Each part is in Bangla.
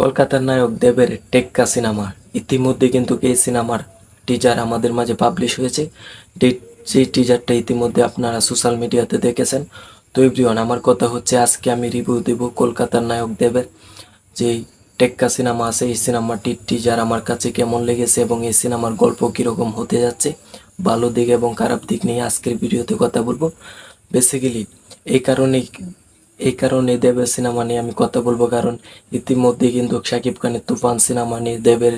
কলকাতার নায়ক দেবের টেক্কা সিনেমা। ইতিমধ্যে কিন্তু এই সিনেমার টিজার আমাদের মাঝে পাবলিশ হয়েছে। সেই টিজারটা ইতিমধ্যে আপনারা সোশ্যাল মিডিয়াতে দেখেছেন। তো এভরিওয়ান আমার কথা হচ্ছে আজকে আমি রিভিউ দেব কলকাতার নায়ক দেবের যেই টেক্কা সিনেমা আছে। এই সিনেমাটির টিজার আমার কাছে কেমন লেগেছে এবং এই সিনেমার গল্প কীরকম হতে যাচ্ছে। ভালো দিক এবং খারাপ দিক নিয়ে আজকের ভিডিওতে কথা বলব। বেসিক্যালি এই কারণেই এই কারণে দেবের সিনেমা নিয়ে আমি কথা বলব, কারণ ইতিমধ্যে কিন্তু শাকিব খানের তুফান সিনেমা নিয়ে দেবের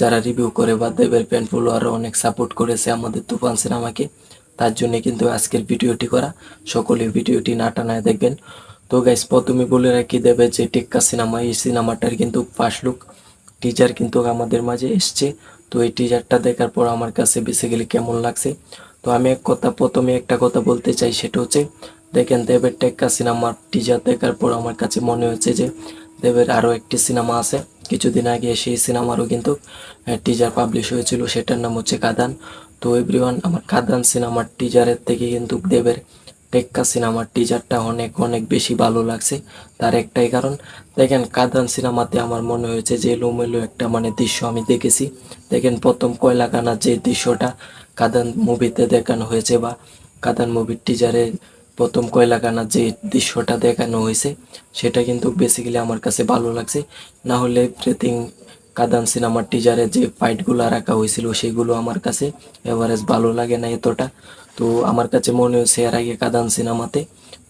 যারা রিভিউ করে বা দেবের ফ্যান ফলোয়াররা অনেক সাপোর্ট করেছে আমাদের তুফান সিনেমাকে, তার জন্য কিন্তু আজকের ভিডিওটি করা। সকলে ভিডিওটি না টানায় দেখবেন। তো গাইস প্রথমে বলে রাখি দেবে যে টেক্কা সিনেমা, এই সিনেমাটার কিন্তু ফার্স্ট লুক টিজার কিন্তু আমাদের মাঝে এসছে। তো এই টিজারটা দেখার পর আমার কাছে বেসিক্যালি কেমন লাগছে? তো আমি এক কথা, প্রথমে একটা কথা বলতে চাই, সেটা হচ্ছে দেখেন দেবের টেক্কা সিনেমার টিজার দেখার পর আমার কাছে মনে হচ্ছে যে দেবের আরও একটি সিনেমা আছে। কিছুদিন আগে সেই সিনেমারও কিন্তু টিজার পাবলিশ হয়েছিল, সেটার নাম হচ্ছে কাদান। তো এভরিওয়ান আমার কাদান সিনেমার টিজারের থেকে কিন্তু দেবের টেক্কা সিনেমার টিজারটা অনেক অনেক বেশি ভালো লাগছে। তার একটাই কারণ, দেখেন কাদান সিনেমাতে আমার মনে হয়েছে যে এলোমেলো একটা মানে দৃশ্য আমি দেখেছি। দেখেন প্রথম কয়লাকানার যে দৃশ্যটা কাদান মুভিতে দেখানো হয়েছে বা কাদান মুভির টিজারে প্রথম কয়লাকানার যে দৃশ্যটা দেখানো হয়েছে, সেটা কিন্তু বেসিক্যালি আমার কাছে ভালো লাগছে। না হলে প্রেতিং কাদান সিনেমার টিজারে যে ফাইটগুলো রাখা হয়েছিল, সেগুলো আমার কাছে এভারেজ ভালো লাগে না এতটা। তো আমার কাছে মনে হয়েছে এর আগে কাদান সিনেমাতে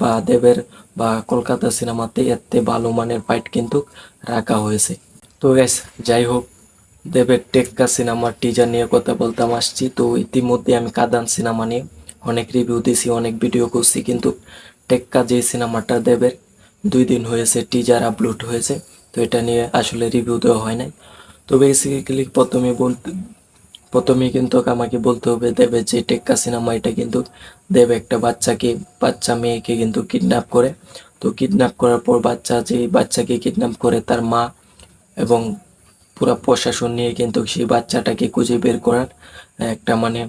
বা দেবের বা কলকাতা সিনেমাতে এতে ভালো মানের ফাইট কিন্তু রাখা হয়েছে। তো গ্যাস যাই হোক, দেবের টেক্কা সিনেমার টিজার নিয়ে কথা বলতাম, আসছি। তো ইতিমধ্যে আমি কাদান সিনেমা নিয়ে অনেক রিভিউ দিছি, অনেক ভিডিও করছি, কিন্তু টেক্কা যে সিনেমাটা দেবের, দুই দিন হয়েছে টিজার আপলোড হয়েছে, তো এটা নিয়ে আসলে রিভিউ দেওয়া হয় নাই। তো বেসিক্যালি প্রথমে বলতে, প্রথমে কিন্তু আমাকে বলতে হবে দেবে যে টেক্কা সিনেমা, এটা কিন্তু দেব একটা বাচ্চাকে, বাচ্চা মেয়েকে কিন্তু কিডন্যাপ করে। তো কিডন্যাপ করার পর বাচ্চা যে বাচ্চাকে কিডন্যাপ করে, তার মা এবং পুরো প্রশাসন নিয়ে কিন্তু সেই বাচ্চাটাকে খুঁজে বের করার একটা মানে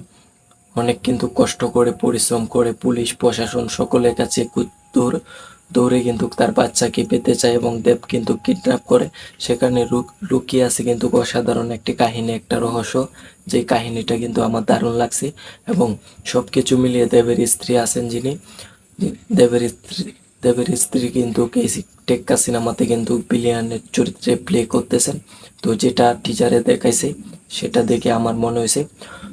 অনেক কিন্তু কষ্ট করে, পরিশ্রম করে পুলিশ, প্রশাসন সকলের কাছে কু- দৌড় কিন্তু তার বাচ্চাকে পেতে চায় এবং দেব কিন্তু কিডন্যাপ করে। সেখানে লুক- লুকিয়ে আছে কিন্তু অসাধারণ একটি কাহিনী, একটা রহস্য। যে কাহিনীটা কিন্তু আমার দারুণ লাগছে এবং সব কিছু মিলিয়ে দেবের স্ত্রী আছেন যিনি দেবের স্ত্রী দেবের স্ত্রী কিন্তু টেক্কা সিনেমাতে কিন্তু বিলিয়ানের চরিত্রে প্লে করতেছেন। তো যেটা টিচারে দেখাইছে সেটা দেখে আমার মনে হয়েছে।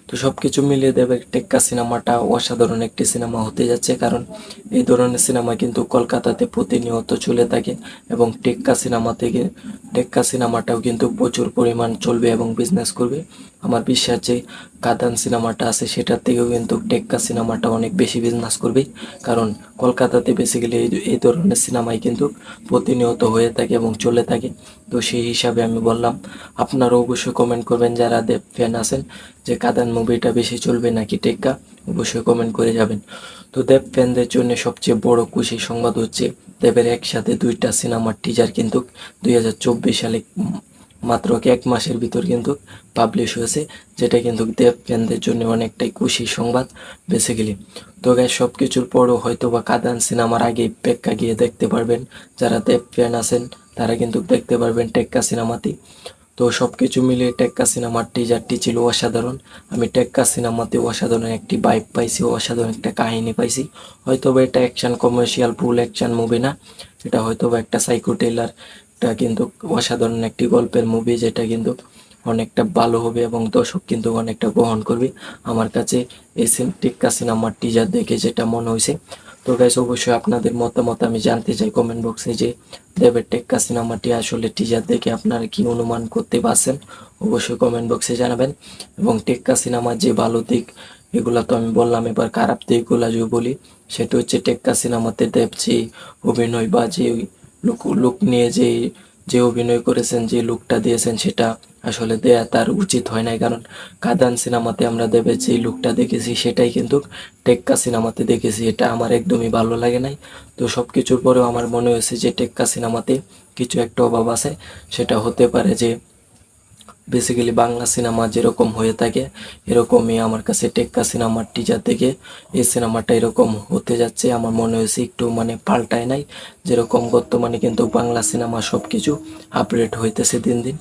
তো সব কিছু মিলিয়ে দেবের টেক্কা সিনেমাটা অসাধারণ একটি সিনেমা হতে যাচ্ছে, কারণ এই ধরনের সিনেমা কিন্তু কলকাতাতে প্রতিনিয়ত চলে থাকে এবং টেক্কা সিনেমা থেকে টেক্কা সিনেমাটাও কিন্তু প্রচুর পরিমাণ চলবে এবং বিজনেস করবে। আমার বিশ্বাস যে কাদান সিনেমাটা আছে, সেটার থেকেও কিন্তু টেক্কা সিনেমাটা অনেক বেশি বিজনেস করবে। কারণ কলকাতাতে বেসিক্যালি এই ধরনের সিনেমাই কিন্তু প্রতিনিয়ত হয়ে থাকে এবং চলে থাকে। তো সেই হিসাবে আমি বললাম, আপনারা অবশ্যই কমেন্ট করবেন যারা দেব ফ্যান আছেন, যে কাদান মুভিটা বেশি চলবে নাকি টেক্কা? অবশ্যই কমেন্ট করে যাবেন। তো দেব ফ্যানদের জন্য সবচেয়ে বড় খুশি সংবাদ হচ্ছে, দেবের একসাথে দুইটা সিনেমার টিজার কিন্তু দুই হাজার চব্বিশ সালে মাত্র এক মাসের ভিতর কিন্তু পাবলিশ হয়েছে, যেটা কিন্তু দেব ফ্যানদের জন্য অনেকটাই খুশি সংবাদ বেসিক্যালি তো গাই সব কিছুর পরও হয়তো বা কাদান সিনেমার আগে পেক্কা গিয়ে দেখতে পারবেন, যারা দেব ফ্যান আছেন, তারা কিন্তু দেখতে পারবেন টেক্কা সিনেমাতে তো সব কিছু মিলিয়ে টেক্কা সিনেমার টিজারটি ছিল অসাধারণ। আমি টেক্কা সিনেমাতে অসাধারণ একটি বাইক পাইছি, অসাধারণ একটা কাহিনী পাইছি। হয়তো বা এটা action commercial full action movie না, এটা হয়তো বা একটা সাইকো টেলার এটা কিন্তু অসাধারণ একটি গল্পের মুভি যেটা কিন্তু অনেকটা ভালো হবে এবং দর্শক কিন্তু অনেকটা গ্রহণ করবে। আমার কাছে সিন- টেক্কা সিনেমার টিজার দেখে যেটা মনে হয়েছে। তো গাইস অবশ্যই আপনাদের মতামত আমি জানতে চাই কমেন্ট বক্সে যে দেবের টেক্কা সিনেমাটি আসলে টিজার দেখে আপনারা কি অনুমান করতে পারছেন? অবশ্যই কমেন্ট বক্সে জানাবেন। এবং টেক্কা সিনেমার যে ভালো দিক, এগুলো তো আমি বললাম, এবার খারাপ দিকগুলো যদি বলি, সেটা হচ্ছে টেক্কা সিনেমাতে দেব যে অভিনয় বা যে লুক লুক নিয়ে যে যে অভিনয় করেছেন, যে লুকটা দিয়েছেন, সেটা আসলে দেয়া তার উচিত হয় নাই। কারণ কাদান সিনেমাতে আমরা দেবে যে লুকটা দেখেছি, সেটাই কিন্তু টেক্কা সিনেমাতে দেখেছি। এটা আমার একদমই ভালো লাগে নাই। তো সব কিছুর পরেও আমার মনে হয়েছে যে টেক্কা সিনেমাতে কিছু একটা অভাব আছে। সেটা হতে পারে যে বেসিক্যালি বাংলা সিনেমা যেরকম হয়ে থাকে, এরকমই আমার কাছে টেক্কা সিনেমার টিজার থেকে এই সিনেমাটা এরকম হতে যাচ্ছে। আমার মনে হয়েছে একটু মানে পাল্টায় নাই। যেরকম বর্তমানে কিন্তু বাংলা সিনেমা সব কিছু আপডেট হইতেছে দিন দিন।